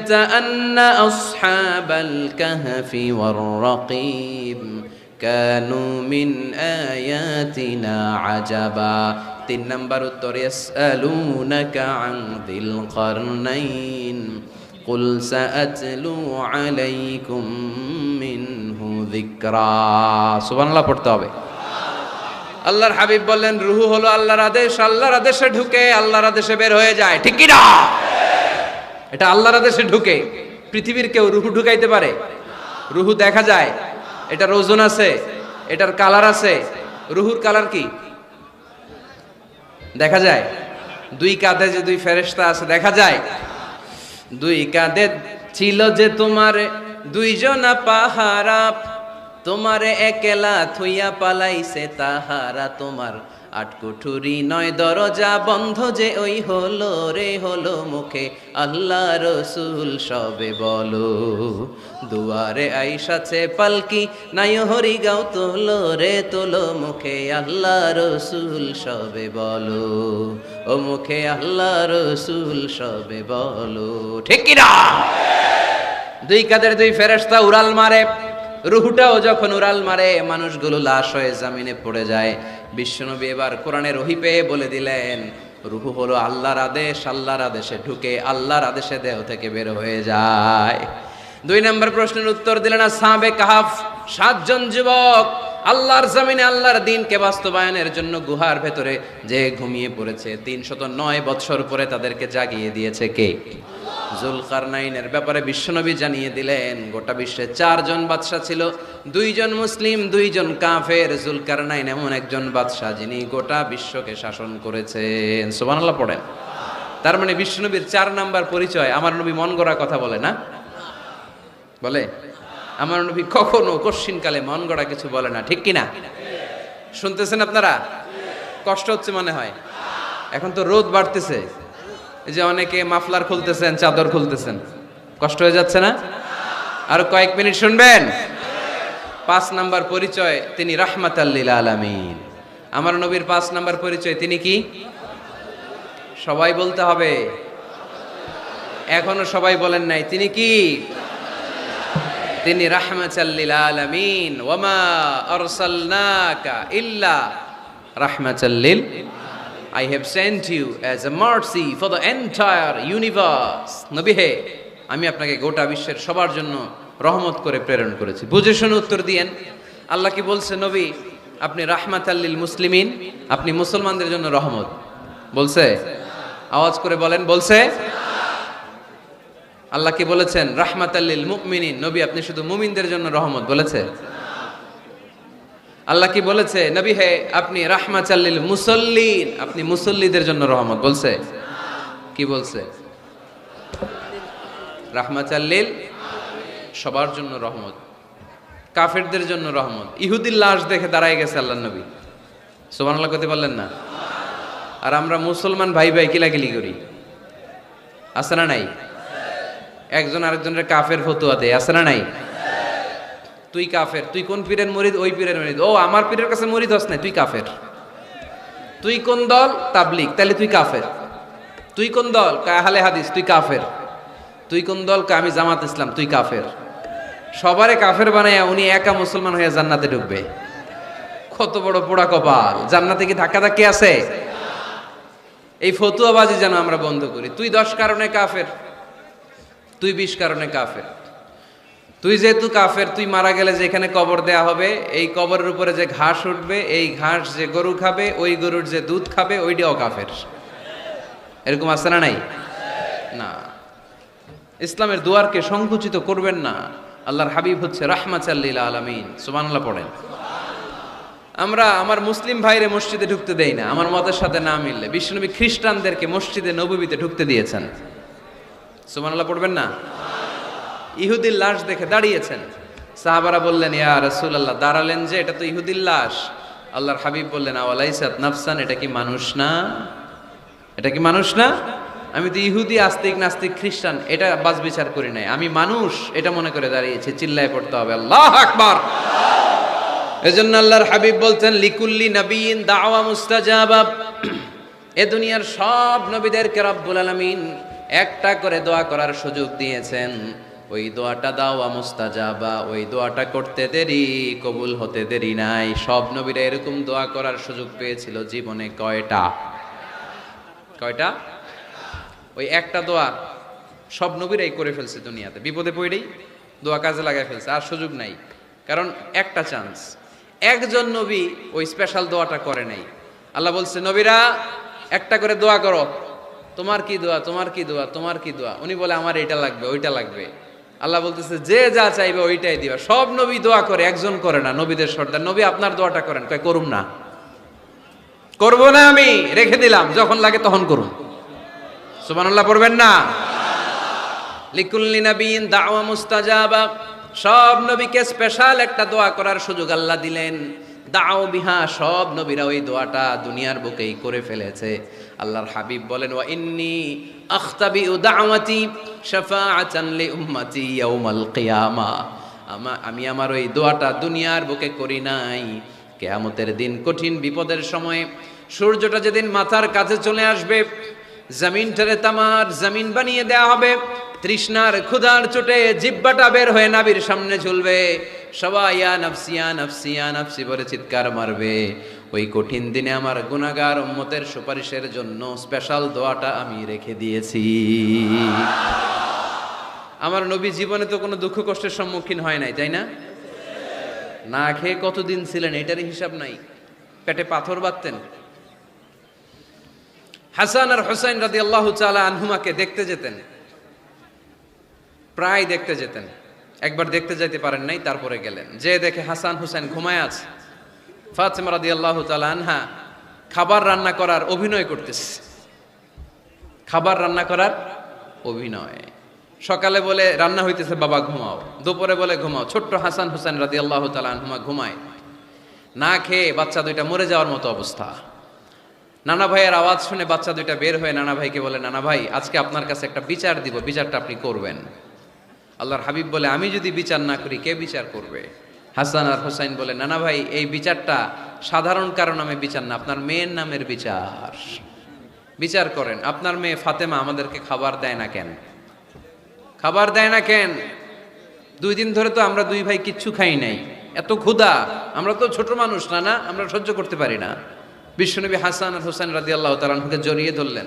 أن أصحاب الكهف والرقيم كانوا من آياتنا عجبا তিন নম্বর উত্তর يسألونك عن ذي القرنين قل سأتلو عليكم منه ذكرا সুবহান আল্লাহ পড়তে হবে আল্লাহর হাবিব বললেন রুহু হলো আল্লাহর আদেশ আল্লাহর আদেশে ঢুকে আল্লাহর আদেশে বের হয়ে যায় ঠিক কি না এটা আল্লাহর আদেশে ঢুকে। পৃথিবীর কেউ রুহু ঢুকাইতে পারে? রুহু দেখা যায়। এটার ওজন আছে, এটার কালার আছে। রুহুর কালার কি? দেখা যায়। দুই কাঁধে যে দুই ফেরেশতা আছে, দেখা যায়। দুই কাঁধে ছিল যে তোমার দুইজনা পাহারা, তোমারে একেলা থুইয়া পালাইছে তাহারা তোমার আটকুঠুরি নয় দরজা বন্ধ যে ওই হলো রে হলো মুখে। আল্লাহ রসুল সবে বলো, দুয়ারে আইসাছে পালকি, নাই হরি গাও তোলো রে তোলো মুখে। আল্লাহ রসুল সবে বলো, ও মুখে আল্লাহ রসুল সবে বলো। ঠিক দুই কাদের দুই ফেরেশতা উড়াল মারে, রুহুটাও যখন উড়াল মারে, মানুষগুলো লাশ হয়ে জামিনে পড়ে যায়। বিশ্বনবী এবার কোরআনের ওহি পেয়ে বলে দিলেন, রুহু হলো আল্লাহর আদেশ, আল্লাহর আদেশে ঢুকে আল্লাহর আদেশে দেহ থেকে বের হয়ে যায়। দুই নম্বর প্রশ্নের উত্তর দিলেন সাবে কাহাফ, সাতজন যুবক, আল্লাহর জমিনে আল্লাহর দিনকে বাস্তবায়নের জন্য গুহার ভেতরে যে ঘুমিয়ে পড়েছে, তিনশত নয় বৎসর পরে তাদেরকে জাগিয়ে দিয়েছে কে? জুলকারনাইনের ব্যাপারে বিশ্বনবী জানিয়ে দিলেন, গোটা বিশ্বে চারজন বাদশাহ ছিল, দুইজন মুসলিম, দুইজন কাফের। জুলকারনাইন এমন একজন বাদশাহ যিনি গোটা বিশ্বকে শাসন করেছেন। সুবহানাল্লাহ পড়েন। তার মানে বিশ্বনবীর চার নাম্বার পরিচয়, আমার নবী মন গড়া কথা বলে না? বলে? আমার নবী কখনো কশ্চিনকালে মন গড়া কিছু বলে না, ঠিক কিনা? শুনতেছেন আপনারা? কষ্ট হচ্ছে মনে হয়। এখন তো রোদ বাড়তেছে। এই যে অনেকে মাফলার খুলতেছেন, চাদর খুলতেছেন। কষ্ট হয়ে যাচ্ছে না? আর কয়েক মিনিট শুনবেন। পাঁচ নাম্বার পরিচয়, তিনি রাহমাত আলামিন। আমার নবীর পাঁচ নাম্বার পরিচয়, তিনি কি? সবাই বলতে হবে। এখনও সবাই বলেন নাই, তিনি কি? তিনি রাহমাতাল্লিল আলামিন। ওয়ামা আরসালনাকা ইল্লা রাহমাতাল্লিল I have sent you as a mercy for the entire universe. নবী হে, আমি আপনাকে গোটা বিশ্বের সবার জন্য রহমত করে প্রেরণ করেছি। বুঝে শুনে উত্তর দিয়েন। আল্লাহ কি বলছে, নবী, আপনি রাহমাত আল্লিল মুসলিমিন, আপনি মুসলমানদের জন্য রহমত। বলছে? আওয়াজ করে বলেন, বলছে? আল্লাহ কি বলেছেন? রাহমাত আল্লিল মুমিনিন, নবী, আপনি শুধু মুমিনদের জন্য রহমত বলেছে? আল্লাহ কি বলেছে? নবী হে, আপনি রাহমাচাল্লিল মুসল্লিন। আপনি মুসল্লিদের জন্য রহমত বলছে? কি বলছে? রাহমাচাল্লিল সবার জন্য রহমত। কাফেরদের জন্য রহমত। ইহুদির লাশ দেখে দাঁড়ায় গেছে আল্লাহ নবী। সোমান আল্লাহ করতে পারলেন না? আর আমরা মুসলমান ভাই ভাই কিলাকিলি করি। আছে না নাই? একজন আরেকজনের কাফের ফতুয়া দেয়, আছে না নাই? তুই কাফের। তুই কোন পীরের মরিদ? ওই পীরের মরিদ। ও, আমার পীরের কাছে মরিদ হস না তুই কাফের। তুই কোন দল? তাবলিক তাহলে তুই কাফের। তুই কোন দল? কাহালে হাদিস, তুই কাফের। তুই কোন দল? আমি জামাত ইসলাম, তুই কাফের। সবারে কাফের বানাইয়া উনি একা মুসলমান হয়ে জান্নাতে ঢুকবে। কত বড় পোড়া কপাল। জান্নাতে কি ধাক্কা ধাক্কি আছে? এই ফতুয়াবাজি যেন আমরা বন্ধ করি। তুই দশ কারণে কাফের। তুই বিশ কারণে কাফের। তুই যেহেতু কাফের, তুই মারা গেলে যেখানে কবর দেয়া হবে, এই কবরের উপরে যে ঘাস উঠবে, এই ঘাস যে গরু খাবে, ওই গরুর যে দুধ খাবে, ওইটাও কাফের। এরকম আছে না নাই? না। ইসলামের দুয়ারকে সংকুচিত করবেন না। আল্লাহর হাবিব হচ্ছে রাহমা রাহমাচাল্লিল আলামিন। সুবহানাল্লাহ পড়েন। আমরা আমার মুসলিম ভাইরে মসজিদে ঢুকতে দেই না। আমার মতের সাথে না মিললে। বিশ্বনবী খ্রিস্টানদেরকে মসজিদে নবীতে ঢুকতে দিয়েছেন। সুবহানাল্লাহ পড়বেন না? ইহুদির লাশ দেখে দাঁড়িয়েছেন। সাহাবারা বললেন, ইয়া রাসূলুল্লাহ, দাঁড়ালেন যে, এটা তো ইহুদির লাশ। আল্লাহর হাবিব বললেন, আওয়ালাইসাত নাফসান, এটা কি মানুষ না? এটা কি মানুষ না? আমি তো ইহুদি, আস্তিক, নাস্তিক, খ্রিস্টান, এটা বাজ বিচার করি নাই। আমি মানুষ, এটা মনে করে দাঁড়িয়েছি, চিল্লায় পড়তে হবে। আল্লাহ আকবার! এজন্য আল্লাহর হাবিব বলছেন, লিকুল্লি নবীন দাওয়া মুস্তাজাবা। এ দুনিয়ার সব নবীদেরকে রব্বুল আলামিন একটা করে দোয়া করার সুযোগ দিয়েছেন। ওই দোয়াটা দাও দাওয়া মুস্তাজাবা ওই দোয়াটা করতে দেরি, কবুল হতে দেরি নাই। সব নবীরা এরকম দোয়া করার সুযোগ পেয়েছিল জীবনে কয়টা? কয়টা? ওই একটা দোয়া সব নবীরাই করে ফেলছে দুনিয়াতে। বিপদে পড়েই দোয়া কাজে লাগাই ফেলছে, আর সুযোগ নাই। কারণ একটা চান্স একজন নবী ওই স্পেশাল দোয়াটা করে নাই। আল্লাহ বলছে, নবীরা, একটা করে দোয়া করো। তোমার কি দোয়া? তোমার কি দোয়া? তোমার কি দোয়া? উনি বলে, আমার এটা লাগবে, ওইটা লাগবে। আল্লাহ বলতেছে, যে যা চাইবে ওইটাই দিবা। সব নবী দোয়া করে, একজন করে না, নবীদের সর্দার। নবী আপনার দোয়াটা করেন, কয়, করুম না। করব না আমি, রেখে দিলাম, যখন লাগে তখন করুন। সুবহানাল্লাহ, পড়বেন না? লিকুল্লি নবীন দাওয়া মুস্তাজাবা। সব নবীকে স্পেশাল একটা দোয়া করার সুযোগ আল্লাহ দিলেন। দাও বিহা সব নবীরা ওই দোয়াটা দুনিয়ার বুকেই করে ফেলেছে। আল্লাহর হাবিব বলেন, ওয়া ইন্নি আখতাবি দাওয়াতি শাফাআতান লি উম্মতি ইয়াউমাল কিয়ামা। আমা- আমি আমার ওই দোয়াটা দুনিয়ার বুকে করি নাই। কেয়ামতের দিন কঠিন বিপদের সময়ে সূর্যটা যেদিন মাথার কাছে চলে আসবে, জমিনটারে তামার জমিন বানিয়ে দেয়া হবে, তৃষ্ণার ক্ষুধার চোটে জিব্বাটা বের হয়ে নাবির সামনে ঝুলবে। সবাই ইয়া নাফসি ইয়া নাফসি নাফসি বলে চিৎকার মারবে। ওই কঠিন দিনে আমার গুনাহগার উম্মতের সুপারিশের জন্য স্পেশাল দোয়াটা আমি রেখে দিয়েছি। আমার নবী জীবনে তো কোনো দুঃখ কষ্টের সম্মুখীন হয় নাই, তাই না? না খেয়ে কতদিন ছিলেন, এটারই হিসাব নাই। পেটে পাথর বাঁধতেন। হাসান আর হোসাইন রাদি আল্লাহ চালা আনহুমাকে দেখতে যেতেন। প্রায় দেখতে যেতেন। একবার দেখতে যেতে পারেন নাই, তারপরে গেলেন। যে দেখে হাসান হোসেন ঘুমায় আছে। ফাতেমা রাদি আল্লাহ আনহা খাবার রান্না করার অভিনয় করতেছে। খাবার রান্না করার অভিনয়। সকালে বলে রান্না হইতেছে, বাবা, ঘুমাও। দুপুরে বলে, ঘুমাও। ছোট্ট হাসান হোসেন রাদি আল্লাহ তালা আনহুমা ঘুমায়। না খেয়ে বাচ্চা দুইটা মরে যাওয়ার মতো অবস্থা। নানা ভাইয়ের আওয়াজ শুনে বাচ্চা দুইটা বের হয়ে নানা ভাইকে বলে, নানা ভাই, আজকে আপনার কাছে একটা বিচার দিব। বিচারটা আপনি করবেন। আল্লাহর হাবিব বলে, আমি যদি বিচার না করি, কে বিচার করবে? হাসান আর হোসাইন বলে, নানা ভাই, এই বিচারটা সাধারণ কারও নামে বিচার না, আপনার মেয়ের নামের বিচার। বিচার করেন, আপনার মেয়ে ফাতেমা আমাদেরকে খাবার দেয় না কেন? খাবার দেয় না কেন? দুই দিন ধরে তো আমরা দুই ভাই কিচ্ছু খাই নাই। এত ক্ষুধা, আমরা তো ছোট মানুষ না না আমরা সহ্য করতে পারি না। বিশ্বনবী হাসান আর হোসেন রাদি আল্লাহ তালানকে জড়িয়ে ধরলেন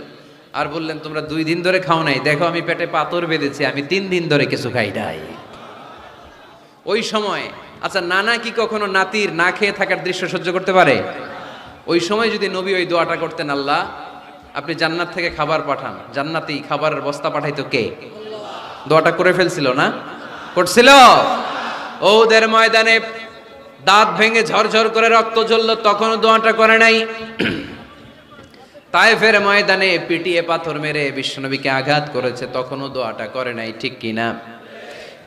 আর বললেন, তোমরা দুই দিন ধরে খাও নাই, দেখো আমি পেটে পাথর বেঁধেছি, আমি তিন দিন ধরে কিছু খাই নাই। ওই সময় আচ্ছা নানা কি কখনো নাতির না খেয়ে থাকার দৃশ্য সহ্য করতে পারে? ওই সময় যদি নবী ওই দোয়াটা করতেন, আল্লাহ, আপনি জান্নাত থেকে খাবার পাঠান। জান্নাতি খাবারের বস্তা পাঠাইতো কে? দোয়াটা করে ফেলছিল না? করছিল? ওদের ময়দানে দাঁত ভেঙে ঝরঝর করে রক্ত জ্বললো, তখনও দোয়াটা করে নাই। তায়েফের ময়দানে পিটিয়ে পাথর মেরে বিশ্বনবীকে আঘাত করেছে, তখনও দোয়াটা করে নাই, ঠিক কিনা?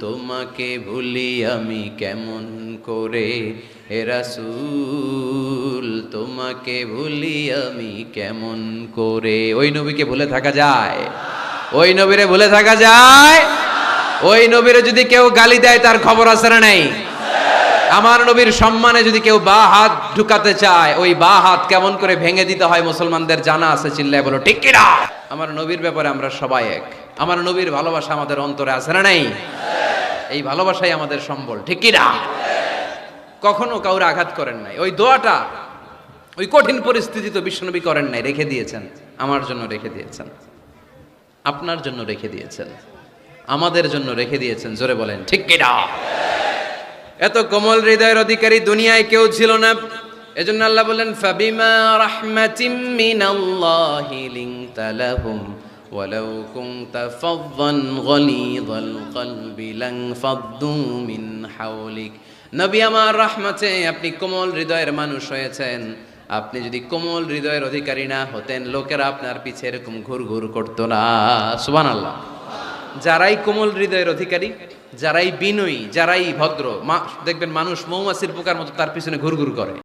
তোমাকে ভুলি আমি কেমন করে? হে রাসূল, তোমাকে ভুলি আমি কেমন করে? ওই নবীকে ভুলে থাকা যায়। ওই নবীরে ভুলে থাকা যায়। ওই নবীরে যদি কেউ গালি দেয়, তার খবর আছে না নাই? আমার নবীর সম্মানে যদি কেউ বা হাত ঢুকাতে চায়, ওই বা হাত কেমন করে ভেঙে দিতে হয় মুসলমানদের জানা আছে, চিল্লায় বলো, ঠিক কিনা? আমার নবীর ব্যাপারে আমরা সবাই এক। আমার নবীর ভালোবাসা আমাদের অন্তরে আছে না নাই? এই ভালোবাসাই আমাদের সম্বল, ঠিক কিনা? কখনো কাউরে আঘাত করেন নাই। ওই দোয়াটা ওই কঠিন পরিস্থিতি তো বিশ্বনবী করেন নাই, রেখে দিয়েছেন। আমার জন্য রেখে দিয়েছেন। আপনার জন্য রেখে দিয়েছেন। আমাদের জন্য রেখে দিয়েছেন, জোরে বলেন, ঠিক কিনা? এত কোমল হৃদয়ের অধিকারী দুনিয়ায় কেউ ছিল না। এজন্য আল্লাহ বলেন ফাবিমা রাহমাতিম মিনাল্লাহি লিনতা লাহুম। ولو كنت فظا غليظ القلب لانفضوا من حولك নবী আমার রহমতে আপনি কোমল হৃদয়ের মানুষ হয়েছেন আপনি যদি কোমল হৃদয়ের অধিকারী না হতেন লোকেরা আপনার পিছে এরকম ঘুর ঘুর করতো না সুবহানাল্লাহ যারাই কোমল হৃদয়ের অধিকারী যারাই বিনয়ী যারাই ভদ্র মা দেখবেন মানুষ মৌমাছির পোকার মতো তার পিছনে ঘুরঘুর করে